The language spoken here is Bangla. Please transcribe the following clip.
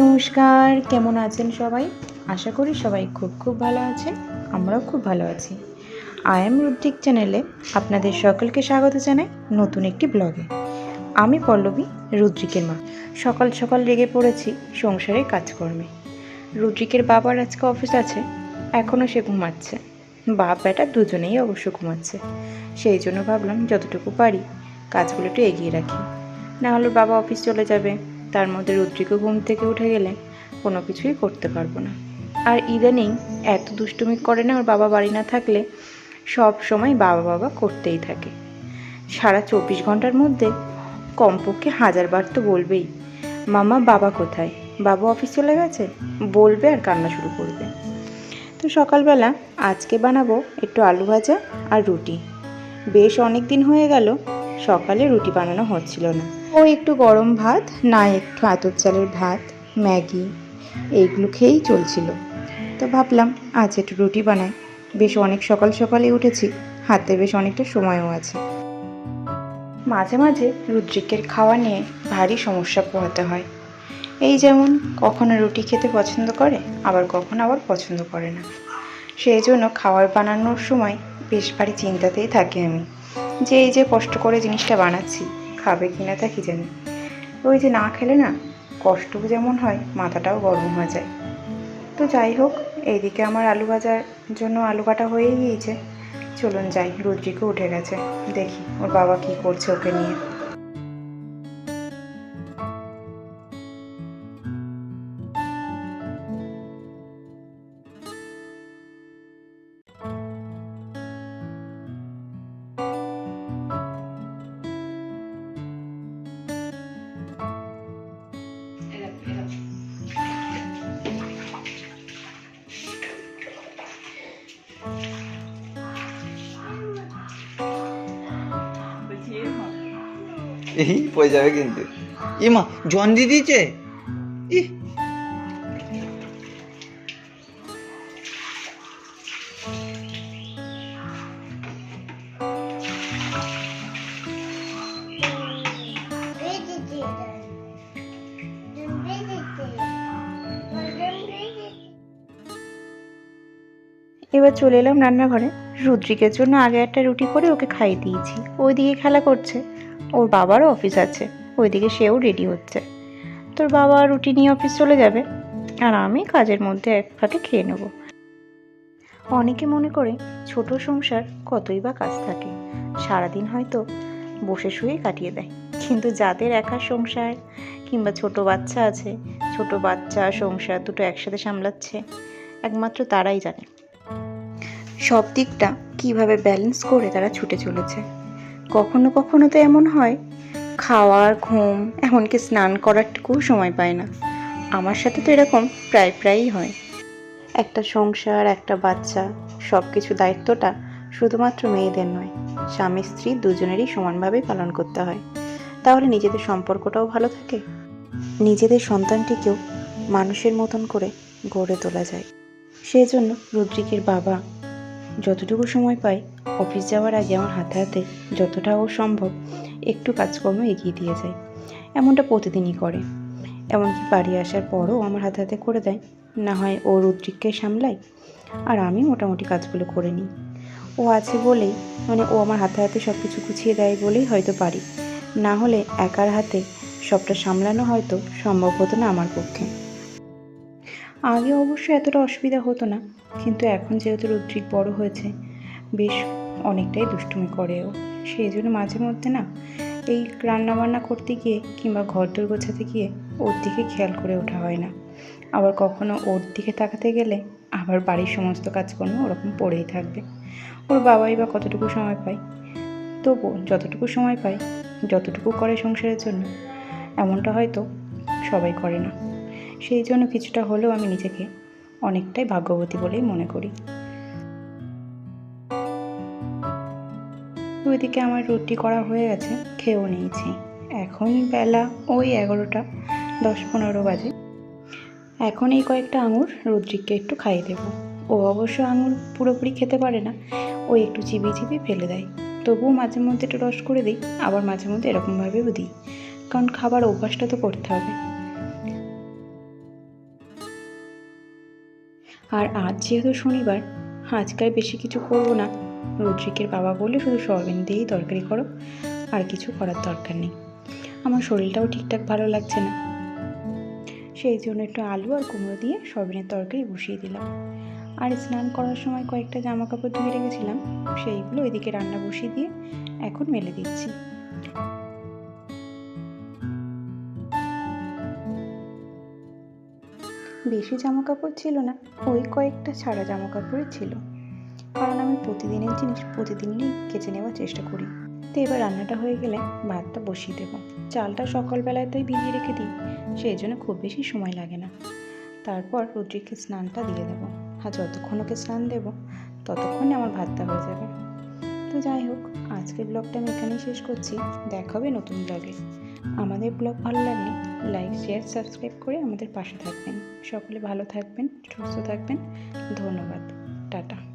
নমস্কার, কেমন আছেন সবাই? আশা করি সবাই খুব খুব ভালো আছেন, আমরাও খুব ভালো আছি। আই এম রুদ্রিক চ্যানেলে আপনাদের সকলকে স্বাগত জানাই নতুন একটি ব্লগে। আমি পল্লবী, রুদ্রিকের মা। সকাল সকাল লেগে পড়েছি সংসারের কাজকর্মে। রুদ্রিকের বাবার আজকে অফিস আছে এখনও সে ঘুমাচ্ছে বাপ বেটা দুজনেই অবশ্য ঘুমাচ্ছে। সেই জন্য ভাবলাম যতটুকু পারি কাজগুলো একটু এগিয়ে রাখি। না হলে বাবা অফিস চলে যাবে। তার মধ্যে রুদ্রিকও ঘুম থেকে উঠে গেলে কোনো কিছুই করতে পারব না। আর ইদানিং এত দুষ্টুমি করে না ওর বাবা বাড়ি না থাকলে সব সময় বাবা বাবা করতেই থাকে। সারা চব্বিশ ঘণ্টার মধ্যে কমপক্ষে হাজারবার তো বলবেই, মামা, বাবা কোথায়? বাবা অফিস চলে গেছে? বলবে আর কান্না শুরু করবে। তো সকালবেলা, আজকে বানাবো একটু আলু ভাজা আর রুটি। বেশ অনেক দিন হয়ে গেল, সকালে রুটি বানানো হচ্ছিল না। ও একটু গরম ভাত, না একটু আতর চালের ভাত, ম্যাগি, এইগুলো খেয়েই চলছিল। তো ভাবলাম, আজ একটু রুটি বানাই। বেশ অনেক সকাল সকালে উঠেছি, হাতে বেশ অনেকটা সময়ও আছে। মাঝে মাঝে রুদ্রিকের খাওয়া নিয়ে ভারী সমস্যা পোহাতে হয়। এই যেমন কখনো রুটি খেতে পছন্দ করে, আবার কখনো আবার পছন্দ করে না। সেই জন্য খাবার বানানোর সময় বেশ ভারী চিন্তাতেই থাকি আমি। যে এই যে কষ্ট করে জিনিসটা বানাচ্ছি, খাবে কি না তা কি জানি। ওই যে না খেলে না কষ্ট যেমন হয়, মাথাটাও গরম হয়ে যায়। তো যাই হোক, এইদিকে আমার আলু ভাজার জন্য আলু কাটা হয়েই গিয়েছে। চলুন যাই রুদ্রিকে উঠে গেছে। দেখি ওর বাবা কি করছে ওকে নিয়ে। এই পড়ে যাবে কিন্তু। মা, জন দিয়ে দিয়েছে? এবার চলে এলাম রান্নাঘরে। রুদ্রিকের জন্য আগে একটা রুটি করে ওকে খাইয়ে দিয়েছি। ওইদিকে খেলা করছে। ওর বাবারও অফিস আছে। ওইদিকে সেও রেডি হচ্ছে। তোর বাবা রুটি নিয়ে অফিস চলে যাবে। আর আমি কাজের মধ্যে এক ফাঁকে খেয়ে নেব। অনেকে মনে করে ছোট সংসার কতই বা কাজ থাকে। সারাদিন হয়তো বসে শুয়ে কাটিয়ে দেয়। কিন্তু যাদের একা সংসার কিংবা ছোট বাচ্চা আছে, ছোট বাচ্চা, সংসার দুটো একসাথে সামলাচ্ছে, একমাত্র তারাই জানে। সব দিকটা কীভাবে ব্যালেন্স করে তারা ছুটে চলেছে। কখনো কখনো তো এমন হয়, খাওয়ার, ঘুম, এমনকি স্নান করারটুকুও সময় পায় না। আমার সাথে তো এরকম প্রায় প্রায়ই হয়। একটা সংসার, একটা বাচ্চা সব কিছু দায়িত্বটা শুধুমাত্র মেয়েদের নয়, স্বামী, স্ত্রী দুজনেরই সমানভাবেই পালন করতে হয়। তাহলে নিজেদের সম্পর্কটাও ভালো থাকে? নিজেদের সন্তানটিকেও মানুষের মতন করে গড়ে তোলা যায়। সেই জন্য রুদ্রিকের বাবা যতটুকু সময় পাই, অফিস যাওয়ার আগে আমার হাতে হাতে যতটা ও সম্ভব একটু কাজকর্ম এগিয়ে দিয়ে যায়। এমনটা প্রতিদিনই করে। এমনকি বাড়ি আসার পরও আমার হাতে হাতে করে দেয়। না হয় ও রুদ্রিককে সামলায়, আর আমি মোটামুটি কাজগুলো করে নিই। ও আছে বলেই মানে ও আমার হাতে হাতে সব কিছু গুছিয়ে দেয় বলেই হয়তো পারি। না হলে একার হাতে সবটা সামলানো হয়তো সম্ভব হতো না আমার পক্ষে। আগে অবশ্য এতটা অসুবিধা হতো না, কিন্তু এখন যেহেতু রুদ্রিক বড় হয়েছে, বেশ অনেকটাই দুষ্টুমি করে ও সেই জন্য মাঝে মধ্যে না, এই রান্না বান্না করতে গিয়ে কিংবা ঘর দোর গোছাতে গিয়ে ওর দিকে খেয়াল করে ওঠা হয় না। আবার কখনো ওর দিকে তাকাতে গেলে আবার বাড়ির সমস্ত কাজকর্ম ওরকম পড়েই থাকবে। ওর বাবাই বা কতটুকু সময় পায়? তবু যতটুকু সময় পায়, যতটুকু করে সংসারের জন্য, এমনটা হয়তো সবাই করে না। সেই জন্য কিছুটা হলেও আমি নিজেকে অনেকটাই ভাগ্যবতী বলেই মনে করি। ওইদিকে আমার রুটি করা হয়ে গেছে, খেয়েও নিয়েছি। এখন বেলা ওই এগারোটা, দশ পনেরো বাজে। এখন এই কয়েকটা আঙুর রুদ্রিককে একটু খাইয়ে দেবো। ও অবশ্য আঙুর পুরোপুরি খেতে পারে না, ও একটু চিবিয়ে চিবিয়ে ফেলে দেয়। তবুও মাঝে মধ্যে একটু রস করে দিই, আবার মাঝে মধ্যে এরকমভাবেও দিই। কারণ খাবার অভ্যাসটা তো করতে হবে। আর আজ যেহেতু শনিবার, আজকাল বেশি কিছু করব না। রুদ্রিকের বাবা বলে শুধু সয়াবিন দিয়েই তরকারি করো, আর কিছু করার দরকার নেই। আমার শরীরটাও ঠিকঠাক ভালো লাগছে না। সেই জন্য একটু আলু আর কুমড়ো দিয়ে সয়াবিনের তরকারি বসিয়ে দিলাম। আর স্নান করার সময় কয়েকটা জামা কাপড় ধুয়ে রেখেছিলাম, সেইগুলো ওইদিকে রান্না বসিয়ে দিয়ে এখন মেলে দিচ্ছি। বেশি জামা কাপড় ছিল না, ওই কয়েকটা ছাড়া জামা কাপড়ই ছিল। কারণ আমি প্রতিদিনের জিনিস প্রতিদিনই কেচে নেওয়ার চেষ্টা করি। তো এবার রান্নাটা হয়ে গেলে ভাতটা বসিয়ে দেবো। চালটা সকালবেলায় তাই ভিজিয়ে রেখে দিই, সেই জন্য খুব বেশি সময় লাগে না। তারপর রুদ্রিককে স্নানটা দিয়ে দেবো। আর যতক্ষণ ওকে স্নান দেবো, ততক্ষণে আমার ভাতটা হয়ে যাবে। তো যাই হোক, আজকের ব্লগটা আমি এখানেই শেষ করছি। দেখা হবে নতুন ব্লগে। আমাদের ব্লগ ভালো লাগলে লাইক শেয়ার সাবস্ক্রাইব করে আমাদের পাশে থাকবেন। সকলে ভালো থাকবেন সুস্থ থাকবেন। ধন্যবাদ। টাটা।